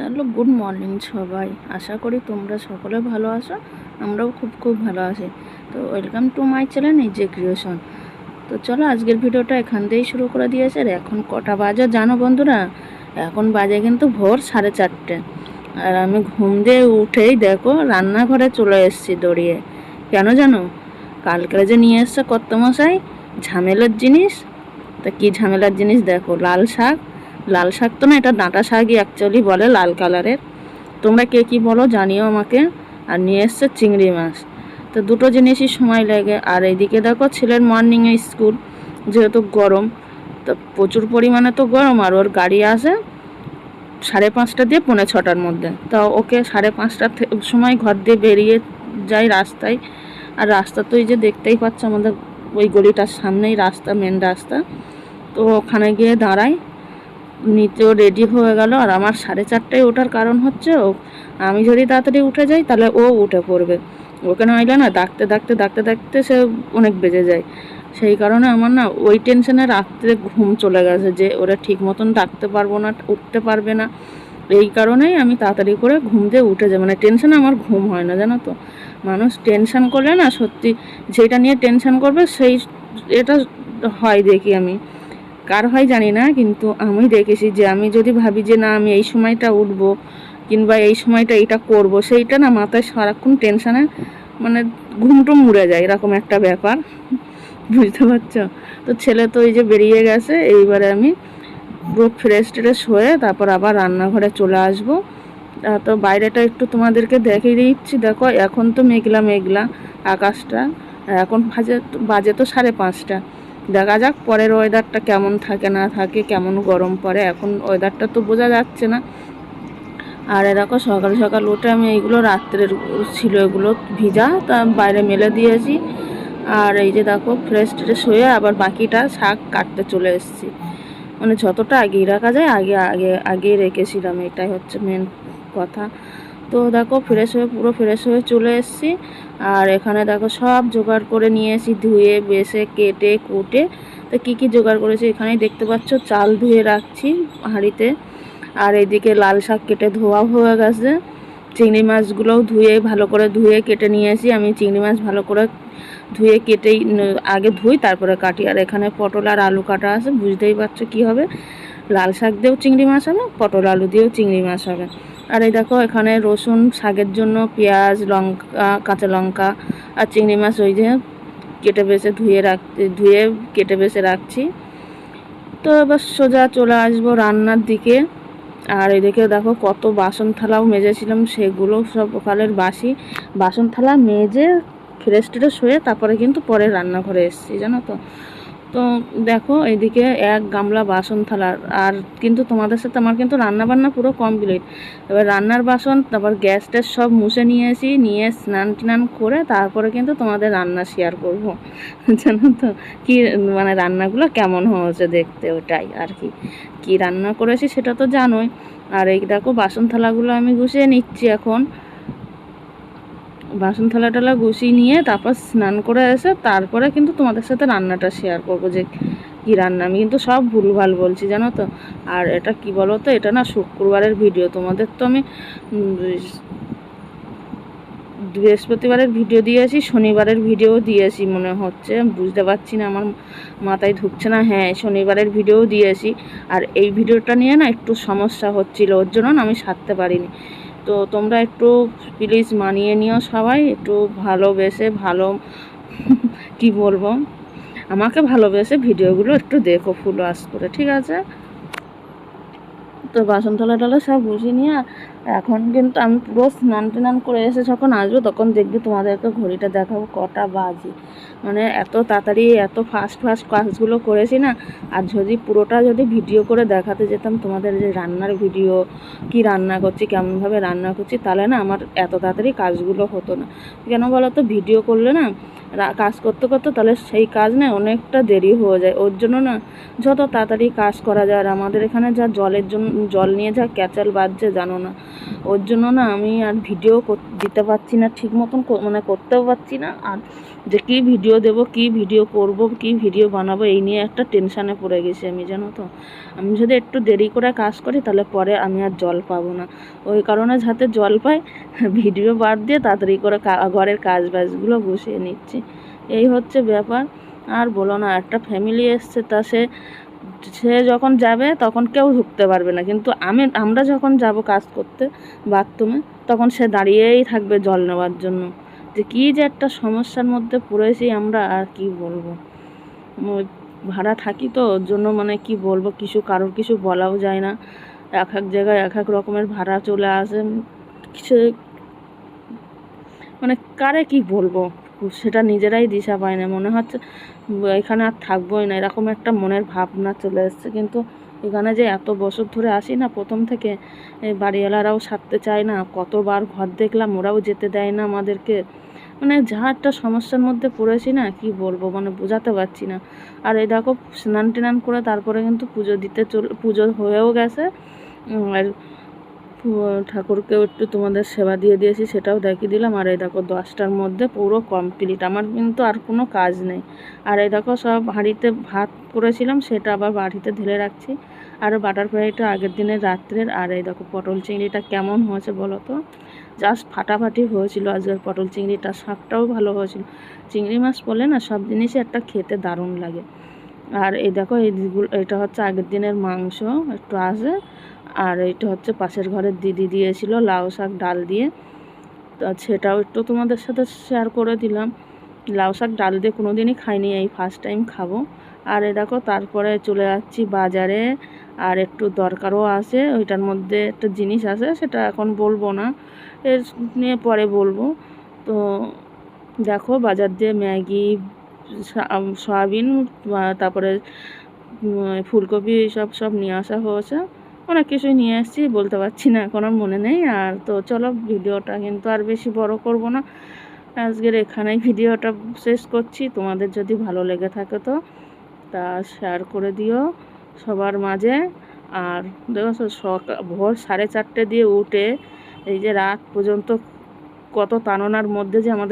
Hello, good morning সবাই। আশা করি তোমরা সকলে ভালো আছো, আমরাও খুব খুব ভালো আছি। তো ওয়েলকাম টু মাই চ্যানেল নিজে ক্রিয়েশন। তো চলো আজকের ভিডিওটা এখান দিয়েই শুরু করে দিয়েছে। আর এখন কটা বাজে জানো বন্ধুরা? এখন বাজে কিন্তু ভোর সাড়ে চারটে। আর আমি ঘুম দিয়ে উঠেই দেখো রান্নাঘরে চলে এসেছি দৌড়িয়ে। কেন জানো? কালকে যে নিয়ে এসছে কর্তমশাই, ঝামেলার জিনিস। তা কী ঝামেলার জিনিস দেখো? লাল শাক লাল শাক তো না, এটা ডাঁটা শাকই অ্যাকচুয়ালি বলে লাল কালারের। তোমরা কে কী বলো জানিও আমাকে। আর নিয়ে এসছে চিংড়ি মাছ। তো দুটো জিনিসই সময় লাগে। আর এইদিকে দেখো ছেলের মর্নিংয়ে স্কুল যেহেতু গরম, তো প্রচুর পরিমাণে তো গরম। আর ওর গাড়ি আসে সাড়ে পাঁচটা দিয়ে পৌনে ছটার মধ্যে। তা ওকে সাড়ে পাঁচটার সময় ঘর দিয়ে বেরিয়ে যাই রাস্তায়। আর রাস্তা তো এই যে দেখতেই পাচ্ছ আমাদের ওই গলিটার সামনেই রাস্তা মেন রাস্তা। তো ওখানে গিয়ে দাঁড়াই নিতেও রেডি হয়ে গেল। আর আমার সাড়ে চারটায় ওঠার কারণ হচ্ছে ও, আমি যদি তাড়াতাড়ি উঠে যাই তাহলে ও উঠে পড়বে। ওকে নইলে না ডাকতে ডাকতে ডাকতে ডাকতে সে অনেক বেজে যায়। সেই কারণে আমার না ওই টেনশনে রাত্রে ঘুম চলে গেছে যে ওরা ঠিক মতন ডাকতে পারব না, উঠতে পারবে না। এই কারণেই আমি তাড়াতাড়ি করে ঘুম দিয়ে উঠে যাই। মানে টেনশনে আমার ঘুম হয় না, জানো তো? মানুষ টেনশন করলে না সত্যি যেটা নিয়ে টেনশন করবে সেই, এটা হয় দেখি আমি। কার হয় জানি না, কিন্তু আমি দেখেছি যে আমি যদি ভাবি যে না, আমি এই সময়টা উঠবো কিংবা এই সময়টা এটা করব, সেইটা না মাথায় সারাক্ষণ টেনশানে মানে ঘুমটুম উড়ে যায়, এরকম একটা ব্যাপার। বুঝতে পারছ? তো ছেলে তো এই যে বেরিয়ে গেছে, এইবারে আমি পুরো ফ্রেশ ট্রেশ হয়ে তারপর আবার রান্নাঘরে চলে আসব। তো বাইরেটা একটু তোমাদেরকে দেখিয়ে দিচ্ছি, দেখো এখন তো মেঘলা মেঘলা আকাশটা এখন বাজে বাজে তো সাড়ে পাঁচটা। দেখা যাক পরের ওয়েদারটা কেমন থাকে, না থাকে, কেমন গরম পড়ে। এখন ওয়েদারটা তো বোঝা যাচ্ছে না। আর দেখো, সকাল সকাল উঠে আমি এইগুলো রাত্রের ছিল এগুলো ভিজা, তা বাইরে মেলে দিয়েছি। আর এই যে দেখো ফ্রেশ ট্রেশ হয়ে আবার বাকিটা শাক কাটতে চলে এসেছি। মানে যতটা আগেই রাখা যায়, আগে আগে আগে রেখেছিলাম, এটাই হচ্ছে মেন কথা। তো দেখো ফ্রেশ হয়ে, পুরো ফ্রেশ হয়ে চলে এসেছি। আর এখানে দেখো সব জোগাড় করে নিয়ে এসেছি, ধুয়ে বেছে কেটে, কুটে। তো কী কী জোগাড় করেছি এখানেই দেখতে পাচ্ছ, চাল ধুয়ে রাখছি হাঁড়িতে। আর এদিকে লাল শাক কেটে ধোয়া হয়ে গেছে। চিংড়ি মাছগুলোও ধুয়ে, ভালো করে ধুয়ে কেটে নিয়ে নিয়েছি আমি চিংড়ি মাছ ভালো করে ধুয়ে কেটেই আগে ধুই, তারপরে কাটি। আর এখানে পটল আর আলু কাটা আছে, বুঝতেই পারছ কী হবে? লাল শাক দিয়েও চিংড়ি মাছ হবে, পটল আলু দিয়েও চিংড়ি মাছ হবে। আর এই দেখো, এখানে রসুন, শাকের জন্য পেঁয়াজ, লঙ্কা, কাঁচা লঙ্কা আর চিংড়ি মাছ ওই যে কেটে বেছে ধুয়ে রাখ ধুয়ে কেটে বেছে রাখছি। তো এবার সোজা চলে আসব রান্নার দিকে। আর এদিকে দেখো কত বাসন থালাও মেজেছিলাম, সেগুলো সব সকালের বাসি। বাসন থালা মেজে ফ্রেশ ট্রেশ হয়ে তারপরে কিন্তু পরে রান্নাঘরে এসেছি, জানো তো? তো দেখো এইদিকে এক গামলা বাসন থালার, আর কিন্তু তোমাদের সাথে আমার কিন্তু রান্না বান্না পুরো কমপ্লিট এবার রান্নার বাসন, তারপর গ্যাস ট্যাস সব মুছে নিয়ে নিয়েছি, নিয়ে স্নান টান করে তারপরে কিন্তু তোমাদের রান্না শেয়ার করব। জানো তো, কি মানে রান্নাগুলো কেমন হয়েছে দেখতে ওটাই আর কি। কি রান্না করেছি সেটা তো জানোই। আর এই দেখো, বাসন থালাগুলো আমি গুছিয়ে নিচ্ছি এখন। বাসন থালা টালা গুছিয়ে নিয়ে তারপর স্নান করে এসে তারপরে কিন্তু তোমাদের সাথে রান্নাটা শেয়ার করব যে কি রান্না। আমি কিন্তু সব ভুলভাল বলছি, জানো তো? আর এটা কি বলো তো এটা না শুক্রবারের ভিডিও তোমাদের তো আমি বৃহস্পতিবারের ভিডিও দিয়েছি, শনিবারের ভিডিও দিয়েছি মনে হচ্ছে। বুঝতে পারছি না, আমার মাথায় ঢুকছে না। হ্যাঁ শনিবারের ভিডিও দিয়েছি। আর এই ভিডিওটা নিয়ে না একটু সমস্যা হচ্ছিল, ওর জন্য আমি সারতে পারিনি। তো তোমরা একটু প্লিজ মানিয়ে নিও সবাই, একটু ভালোবেসে ভালো, কি বলব? আমাকে ভালোবেসে ভিডিওগুলো একটু দেখো ফুল আস করে, ঠিক আছে? তো বাসন থালা টালা সব বুঝিয়ে নিয়ে এখন কিন্তু আমি পুরো স্নান টান করে এসে যখন আসব, তখন দেখবি তোমাদেরকে ঘড়িটা দেখাবো কটা বাজে। মানে এত তাড়াতাড়ি, এত ফাস্ট ফাস্ট কাজগুলো করেছি না, আর যদি পুরোটা যদি ভিডিও করে দেখাতে যেতাম তোমাদের যে রান্নার ভিডিও কি রান্না করছি, কেমনভাবে রান্না করছি, তাহলে না আমার এত তাড়াতাড়ি কাজগুলো হতো না। কেন বলো তো ভিডিও করলে না কাজ করতে করতে তাহলে সেই কাজ না অনেকটা দেরি হয়ে যায়। ওর জন্য না যত তাড়াতাড়ি কাজ করা যায়, আর আমাদের এখানে যা জলের জন্য, জল নিয়ে যা ক্যাচাল বাজছে, জানো না। ওর জন্য না আমি আর ভিডিও দিতে পারছি না ঠিক মতন মানে করতেও পারছি না। আর যে কি ভিডিও দেব, কি ভিডিও করব, কি ভিডিও বানাবো, এই নিয়ে একটা টেনশানে পড়ে গেছি আমি, জানো তো? আমি যদি একটু দেরি করে কাজ করি, তাহলে পরে আমি আর জল পাবো না। ওই কারণে যাতে জল পাই ভিডিও বাদ দিয়ে তাড়াতাড়ি করে ঘরের কাজ বাজগুলো বসিয়ে নিচ্ছি। এই হচ্ছে ব্যাপার। আর বলো না, একটা ফ্যামিলি এসছে, তা সে সে যখন যাবে তখন কেউ ঢুকতে পারবে না। কিন্তু আমি, আমরা যখন যাব কাজ করতে বাথরুমে, তখন সে দাঁড়িয়েই থাকবে জল নেওয়ার জন্য। যে কী যে একটা সমস্যার মধ্যে পড়েছি আমরা, আর কি বলব? ভাড়া থাকি তো, ওর জন্য মানে কি বলব, কিছু কারোর কিছু বলাও যায় না। এক এক জায়গায় এক এক রকমের ভাড়া চলে আসে। সে মানে কারে কি বলব? সেটা নিজেরাই দিশা পায় না। মনে হচ্ছে, এখানে আর থাকবোই না। এরকম একটা মনের ভাবনা চলে এসছে। কিন্তু এখানে যে এত বছর ধরে আসি না, প্রথম থেকে বাড়িওয়ালারাও ছাড়তে চায় না। কতবার ঘর দেখলাম, ওরাও যেতে দেয় না আমাদেরকে। মানে যা একটা সমস্যার মধ্যে পড়েছি না, কি বলব? মানে বোঝাতে পারছি না। আর এই দেখো স্নান টেনান করে তারপরে কিন্তু পুজো দিতে চল, পুজো হয়েও গেছে। আর ঠাকুরকেও একটু তোমাদের সেবা দিয়ে দিয়েছি, সেটাও দেখিয়ে দিলাম। আর এই দেখো, দশটার মধ্যে পুরো কমপ্লিট আমার কিন্তু আর কোনো কাজ নেই। আর এই দেখো, সব হাঁড়িতে ভাত করেছিলাম, সেটা আবার বাড়িতে ঢেলে রাখছি। আর বাটার ফ্রাইটা আগের দিনের রাত্রের। আর এই দেখো, পটল চিংড়িটা কেমন হয়েছে বলো তো? জাস্ট ফাটাফাটি হয়েছিল আজকের পটল চিংড়িটা শাকটাও ভালো হয়েছিল। চিংড়ি মাছ বলে না, সব জিনিসই একটা খেতে দারুণ লাগে। আর এই দেখো এইগুলো এটা হচ্ছে আগের দিনের মাংস, একটু আছে। আর এটা হচ্ছে পাশের ঘরের দিদি দিয়েছিল লাউ শাক, ডাল দিয়ে। তো সেটাও একটু তোমাদের সাথে শেয়ার করে দিলাম। লাউ শাক, ডাল দিয়ে কোনো দিনই খাইনি, এই ফার্স্ট টাইম খাব। আর এ দেখো, তারপরে চলে যাচ্ছি বাজারে। আর একটু দরকারও আছে, ওইটার মধ্যে একটা জিনিস আছে, সেটা এখন বলব না। এর নিয়ে পরে বলব। তো দেখো, বাজার দিয়ে ম্যাগি সয়াবিন তারপরে ফুলকপি সব সব নিয়ে আসা হয়েছে। অনেক কিছুই নিয়ে এসেছি বলতে পারছি না এখন আর মনে নেই। আর তো চলো, ভিডিওটা কিন্তু আর বেশি বড় করব না। আজকের এখানেই ভিডিওটা শেষ করছি। তোমাদের যদি ভালো লেগে থাকে তো, তা শেয়ার করে দিও সবার মাঝে। আর দেখো সকাল ভোর সাড়ে চারটে দিয়ে উঠে এই যে রাত পর্যন্ত কত তাড়নার মধ্যে যে আমাদের